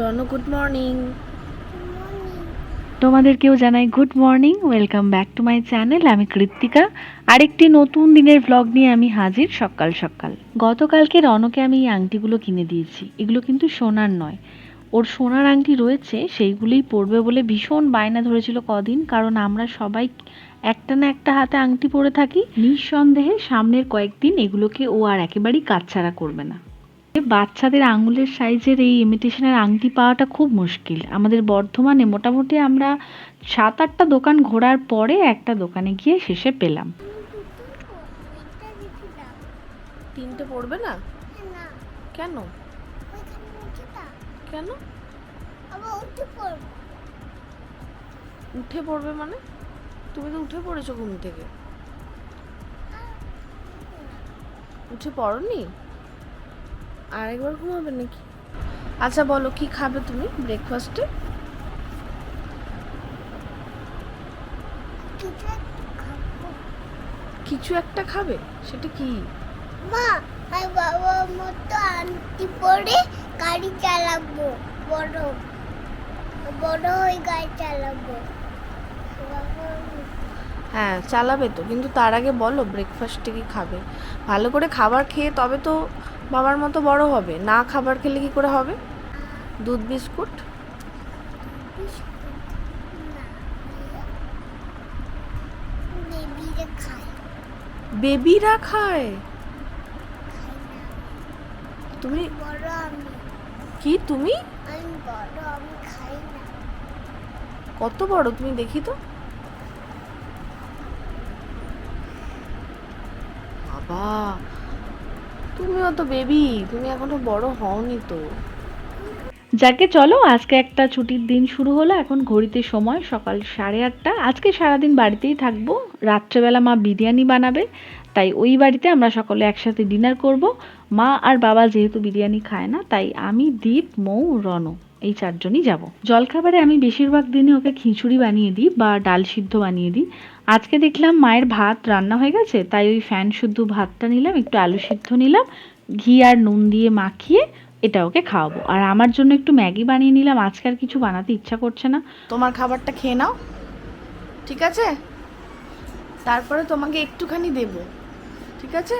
Ronu good morning তোমাদেরকেও জানাই good morning welcome back to my channel আমি কৃত্তিকা। আরেকটি নতুন দিনের ভ্লগ নিয়ে আমি হাজির সকাল সকাল। গতকালকে রনকে আমি এই আংটিগুলো কিনে দিয়েছি, এগুলো কিন্তু সোনার নয়। ওর সোনার আংটি রয়েছে, সেইগুলোই পরবে বলে ভীষণ বায়না ধরেছিল কদিন, কারণ আমরা সবাই একটা না একটা হাতে আংটি পরে থাকি। নিঃসন্দেহে সামনের কয়েকদিন এগুলোকে ও আর একেবারেই কাচ্ছাড়া করবে না। বাচ্চাদের আঙুলের সাইজের এই ইমিটেশনের আংটি পাওয়াটা খুব মুশকিল। আমাদের বর্ধমানে মোটামুটি আমরা সাত আটটা দোকান ঘোরার পরে একটা দোকানে গিয়ে শেষে পেলাম। তিনটে পড়বে না? না। কেন? কেন? উঠে উঠে পড়বে মানে? তুমি তো উঠে পড়েছো ঘুম থেকে। উঠে পড়নি? আরেকবার ঘুমাবে নাকি? আচ্ছা বলো কি খাবে তুমি ব্রেকফাস্টে কিছু একটা খাব? সেটা কি? মা আমি বাবার মতো আনটি পরে গাড়ি চালাবো বড়। বড় হয়ে গাড়ি চালাবো। বাবা- হ্যাঁ চালাবে তো। কিন্তু তার আগে বলো ব্রেকফাস্টে কি খাবে? ভালো করে খাবার খেয়ে তবে তো বাবার মতো বড় হবে। না খাবার খেলে কি করে হবে? দুধ বিস্কুট? বেবিরা খায়। তুমি কি তুমি? কত বড়? তুমি দেখি তো। বাবা। তুমিও তো বেবি, তুমি এখনও বড় হওনি তো। যাকে চলো, আজকে একটা ছুটির দিন শুরু হলো, এখন ঘড়িতে সময়, সকাল সাড়ে আটটা। আজকে সারাদিন বাড়িতেই থাকব। রাত্রেবেলা মা বিরিয়ানি বানাবে, তাই ওই বাড়িতে আমরা সকলে একসাথে ডিনার করব। মা আর বাবা যেহেতু বিরিয়ানি খায় না, তাই আমি, দীপ, মৌ, রনু। এই চারজনই যাব। জলখাবারে আমি বেশিরভাগ দিনে ওকে খিচুড়ি বানিয়ে দিই বা ডাল সিদ্ধ বানিয়ে দিই। আজকে দেখলাম মায়ের ভাত রান্না হয়ে গেছে, তাই ওই ফ্যান শুদ্ধ ভাতটা নিলাম, একটু আলু সিদ্ধ নিলাম, ঘি আর নুন দিয়ে মাখিয়ে এটা ওকে খাওয়াবো। আর আমার জন্য একটু ম্যাগি বানিয়ে নিলাম, আজকে আর কিছু বানাতে ইচ্ছা করছে না। তোমার খাবারটা খেয়ে নাও, ঠিক আছে? তারপরে তোমাকে একটুখানি দেব, ঠিক আছে?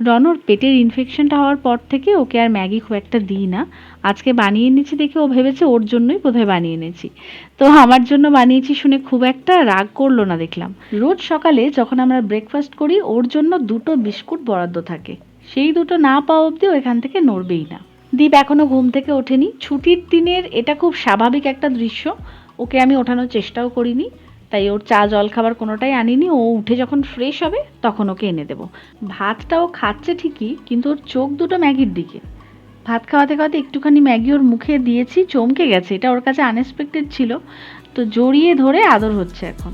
রনর পেটের ইনফেকশনটা হওয়ার পর থেকে ওকে আর ম্যাগি খুব একটা দিই না। আজকে বানিয়ে এনেছি দেখে ও ভেবেছে ওর জন্যই বোধহয় বানিয়ে এনেছি। তো আমার জন্য বানিয়েছি শুনে খুব একটা রাগ করল না দেখলাম। রোজ সকালে যখন আমরা ব্রেকফাস্ট করি, ওর জন্য দুটো বিস্কুট বরাদ্দ থাকে। সেই দুটো না পাওয়া অবধি ও এখান থেকে নড়বেই না। দীপ এখনও ঘুম থেকে ওঠেনি। ছুটির দিনের এটা খুব স্বাভাবিক একটা দৃশ্য। ওকে আমি ওঠানোর চেষ্টাও করিনি। তাই ওর চা জল খাবার কোনোটাই আনিনি। ও উঠে যখন ফ্রেশ হবে, তখন ওকে এনে দেবো। ভাতটাও খাচ্ছে ঠিকই, কিন্তু ওর চোখ দুটো ম্যাগির দিকে। ভাত খাওয়াতে খাওয়াতে একটুখানি ম্যাগি ওর মুখে দিয়েছি, চমকে গেছে। এটা ওর কাছে আনএক্সপেক্টেড ছিল। তো জড়িয়ে ধরে আদর হচ্ছে এখন।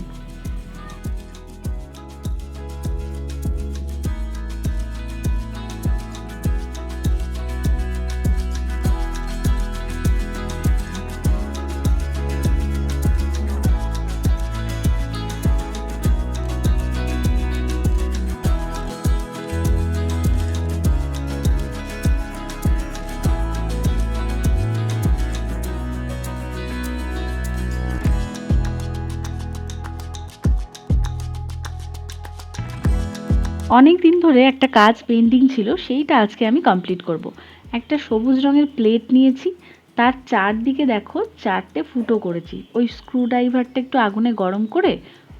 অনেক দিন ধরে একটা কাজ পেন্ডিং ছিল, সেইটা আজকে আমি কমপ্লিট করব। একটা সবুজ রঙের প্লেট নিয়েছি, তার চারদিকে দেখো চারটে ফুটো করেছি। ওই স্ক্রুড্রাইভারটা একটু আগুনে গরম করে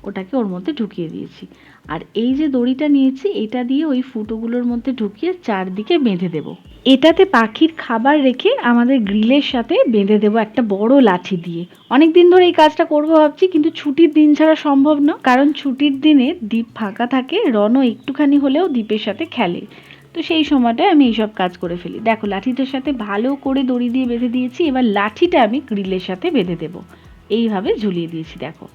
ওটাকে ওর মধ্যে ঢুকিয়ে দিয়েছি। আর এই যে দড়িটা নিয়েছি, এটা দিয়ে ওই ফুটোগুলোর মধ্যে ঢুকিয়ে চারদিকে বেঁধে দেব। এটাতে পাখির খাবার রেখে আমাদের গ্রিলের সাথে বেঁধে দেবো একটা বড় লাঠি দিয়ে। অনেক দিন ধরে এই কাজটা করব ভাবছি, কিন্তু ছুটির দিন ছাড়া সম্ভব না, কারণ ছুটির দিনে দ্বীপ ফাঁকা থাকে, রনও একটুখানি হলেও দ্বীপের সাথে খেলে। তো সেই সময়টায় আমি এইসব কাজ করে ফেলি। দেখো, লাঠিটার সাথে ভালো করে দড়ি দিয়ে বেঁধে দিয়েছি, এবার লাঠিটা আমি গ্রিলের সাথে বেঁধে দেবো। এইভাবে ঝুলিয়ে দিয়েছি, দেখো।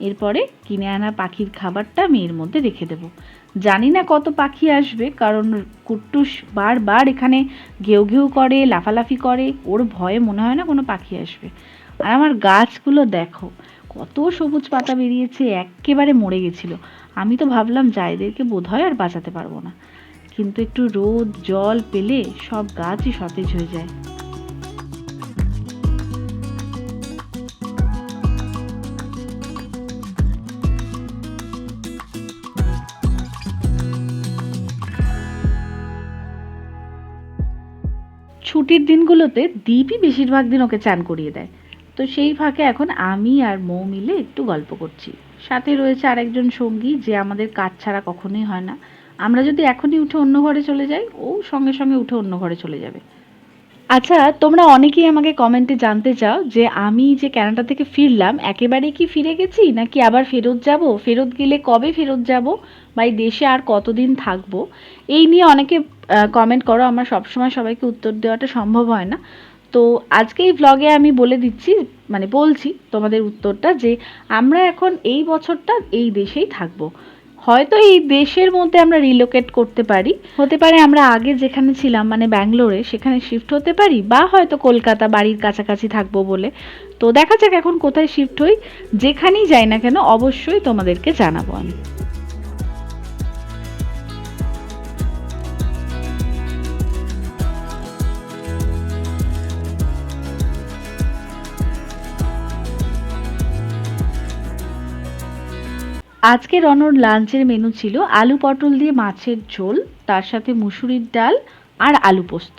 এরপরে কিনে আনা পাখির খাবারটা আমি এর মধ্যে রেখে দেবো। জানি না কত পাখি আসবে, কারণ কুট্টুস বারবার এখানে ঘেউ ঘেউ করে, লাফালাফি করে, ওর ভয়ে মনে হয় না কোনো পাখি আসবে। আর আমার গাছগুলো দেখো, কত সবুজ পাতা বেরিয়েছে, একেবারে মরে গেছিল। আমি তো ভাবলাম যা এদেরকে বোধহয় আর বাঁচাতে পারব না। কিন্তু একটু রোদ, জল পেলে সব গাছই সতেজ হয়ে যায়। ছুটির দিনগুলোতে দীপই বেশিরভাগ দিন ওকে চান করিয়ে দেয়। তো সেই ফাঁকে এখন আমি আর মৌ মিলে একটু গল্প করছি। সাথে রয়েছে আরেকজন সঙ্গী যে আমাদের কাজ ছাড়া কখনোই হয় না। আমরা যদি এখনই উঠে অন্য ঘরে চলে যাই, ও সঙ্গে সঙ্গে উঠে অন্য ঘরে চলে যাবে। আচ্ছা তোমরা অনেকেই আমাকে কমেন্টে জানতে চাও যে আমি যে ক্যানাডা থেকে ফিরলাম একেবারে কি ফিরে গেছি নাকি আবার ফেরত যাব? ফেরত গেলে কবে ফেরত যাব? বা এই দেশে আর কতদিন থাকব? এই নিয়ে অনেকে কমেন্ট করো। আমার সবসময় সবাইকে উত্তর দেওয়াটা সম্ভব হয় না। তো আজকে এই ব্লগে আমি বলে দিচ্ছি মানে বলছি তোমাদের উত্তরটা যে আমরা এখন এই বছরটা এই দেশেই থাকব। হয়তো এই দেশের মধ্যে আমরা রিলোকেট করতে পারি। হতে পারে আমরা আগে যেখানে ছিলাম মানে ব্যাঙ্গালোরে, সেখানে শিফট হতে পারি, বা হয়তো কলকাতা বাড়ির কাছাকাছি থাকব বলে। তো দেখা যাক এখন কোথায় শিফট হই। যেখানেই যাই না কেন, অবশ্যই তোমাদেরকে জানাব আমি। আজকে রনর লাঞ্চের মেনু ছিল আলু পটল দিয়ে মাছের ঝোল, তার সাথে মুসুরির ডাল আর আলু পোস্ত।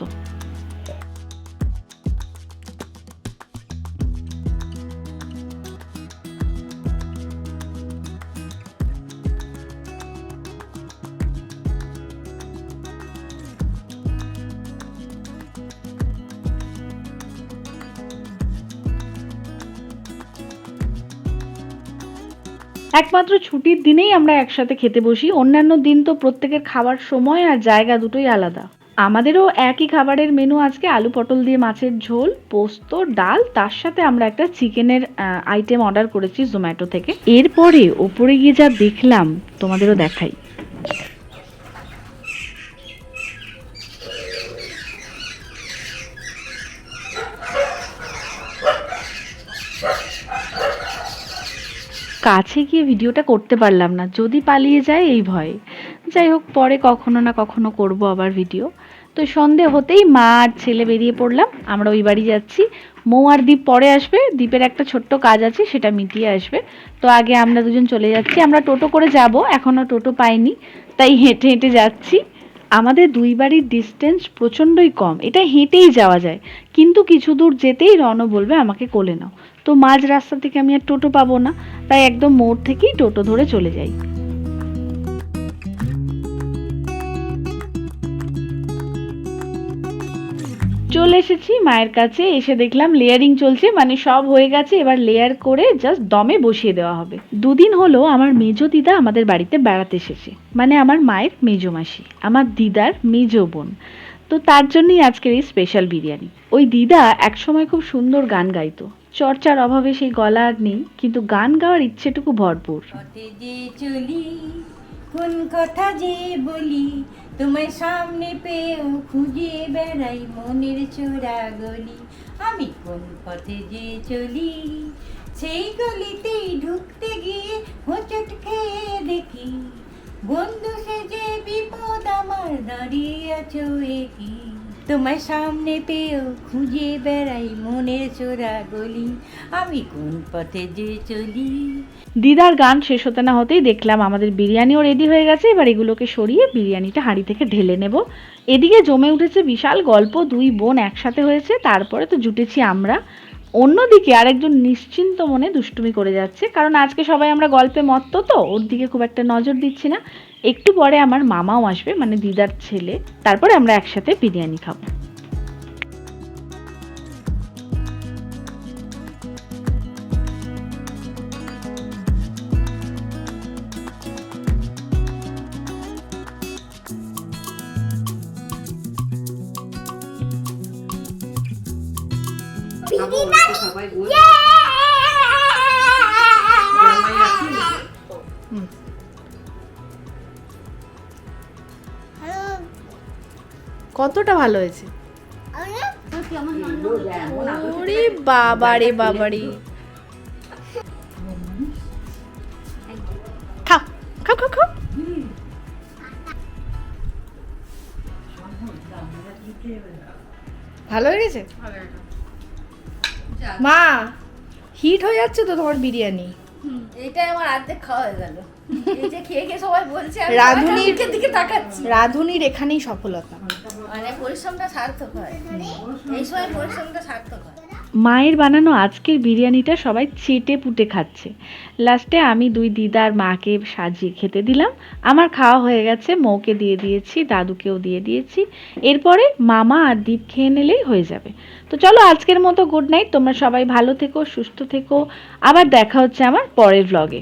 একমাত্র ছুটির দিনেই আমরা একসাথে খেতে বসি। অন্যান্য দিন তো প্রত্যেকের খাবার সময় আর জায়গা দুটোই আলাদা। আমাদেরও একই খাবারের মেনু আজকে আলু পটল দিয়ে মাছের ঝোল, পোস্ত, ডাল। তার সাথে আমরা একটা চিকেনের আইটেম অর্ডার করেছি জোম্যাটো থেকে। এরপরে ওপরে গিয়ে যা দেখলাম, তোমাদেরও দেখাই। কাছে গিয়ে ভিডিওটা করতে পারলাম না। যদি পালিয়ে যায় এই ভয়ে। যাই হোক, পরে কখনো না কখনো করব আবার ভিডিও। তো সন্ধে হতেই মা আর ছেলে বেরিয়ে পড়লাম। আমরা ওই বাড়ি যাচ্ছি। মৌ আর দ্বীপ পরে আসবে। দ্বীপের একটা ছোট্ট কাজ আছে, সেটা মিটিয়ে আসবে। তো আগে আমরা দুজন চলে যাচ্ছি। আমরা টোটো করে যাব। এখনও টোটো পাইনি, তাই হেঁটে হেঁটে যাচ্ছি। আমাদের দুই বাড়ির ডিস্টেন্স প্রচণ্ডই কম। এটা হেঁটেই যাওয়া যায়। কিন্তু কিছু দূর যেতেই রণ বলবে, আমাকে কোলে নাও। তো মাঝ রাস্তা থেকে আমি আর টোটো পাবো না, তাই একদম মোড় থেকেই টোটো ধরে চলে যাই। চলে এসেছি মায়ের কাছে, এসে দেখলাম লেয়ারিং চলছে মানে সব হয়ে গেছে, এবার লেয়ার করে জাস্ট দমে বসিয়ে দেওয়া হবে। দুদিন হলো আমার মেজো দিদা আমাদের বাড়িতে বেড়াতে এসেছে মানে আমার মায়ের মেজো মাসি, আমার দিদার মেজো বোন। তো তার জন্যই আজকের এই স্পেশাল বিরিয়ানি। ওই দিদা একসময় খুব সুন্দর গান গাইতো। চর্চার অভাবে সেই গলা আর নেই, কিন্তু গান গাওয়ার ইচ্ছেটুকু ভরপুর। যে কোন কথা যে বলি, তোমায় সামনে পেয়েও খুঁজে বেড়াই মনের চোরা গলি। আমি কোন পথে যে চলি, সেই গলিতেই ঢুকতে গিয়ে হোঁচট খেয়ে দেখি। বন্ধু সেজে বিপদ আমার দাঁড়িয়ে আছো কি তোমায় সামনে পেয়েও খুঁজে বেড়াই মনের চোরা গলি। আমি কোন পথে যে চলি? দিদার গান শেষ হতে না হতেই দেখলাম আমাদের বিরিয়ানিও রেডি হয়ে গেছে, এবার এগুলোকে সরিয়ে বিরিয়ানিটা হাঁড়ি থেকে ঢেলে নেব। এদিকে জমে উঠেছে বিশাল গল্প, দুই বোন একসাথে হয়েছে, তারপরে তো জুটেছি আমরা। অন্যদিকে আরেকজন নিশ্চিন্ত মনে দুষ্টুমি করে যাচ্ছে, কারণ আজকে সবাই আমরা গল্পে মত্ত তো, ওর দিকে খুব একটা নজর দিচ্ছি না। একটু পরে আমার মামাও আসবে মানে দিদার ছেলে। তারপরে আমরা একসাথে বিরিয়ানি খাব। কতটা ভালো হয়েছে? ওরে বাবারে বাবারে খাও খাও খাও খাও। ভালো হয়ে গেছে মা হিট হয়ে যাচ্ছে তো তোমার বিরিয়ানি। এটাই আমার অর্ধেক খাওয়া হয়ে গেল। এই যে খেয়ে খেয়ে সবাই বলছে রাঁধুনির- দিকে তাকাচ্ছি। রাঁধুনির এখানেই সফলতা। মানে পরিশ্রমটা সার্থক হয়। এই সময় পরিশ্রমটা সার্থক হয়। মায়ের বানানো আজকের বিরিয়ানিটা সবাই চেটে পুটে খাচ্ছে। লাস্টে আমি দুই দিদার মাকে সাজিয়ে খেতে দিলাম। আমার খাওয়া হয়ে গেছে, মৌকে দিয়ে দিয়েছি, দাদুকেও দিয়ে দিয়েছি। এরপরে মামা আর দীপ খেয়ে নিলেই হয়ে যাবে। তো চলো আজকের মতো গুড নাইট তোমরা সবাই ভালো থেকো, সুস্থ থেকো। আবার দেখা হচ্ছে আমার পরের ভ্লগে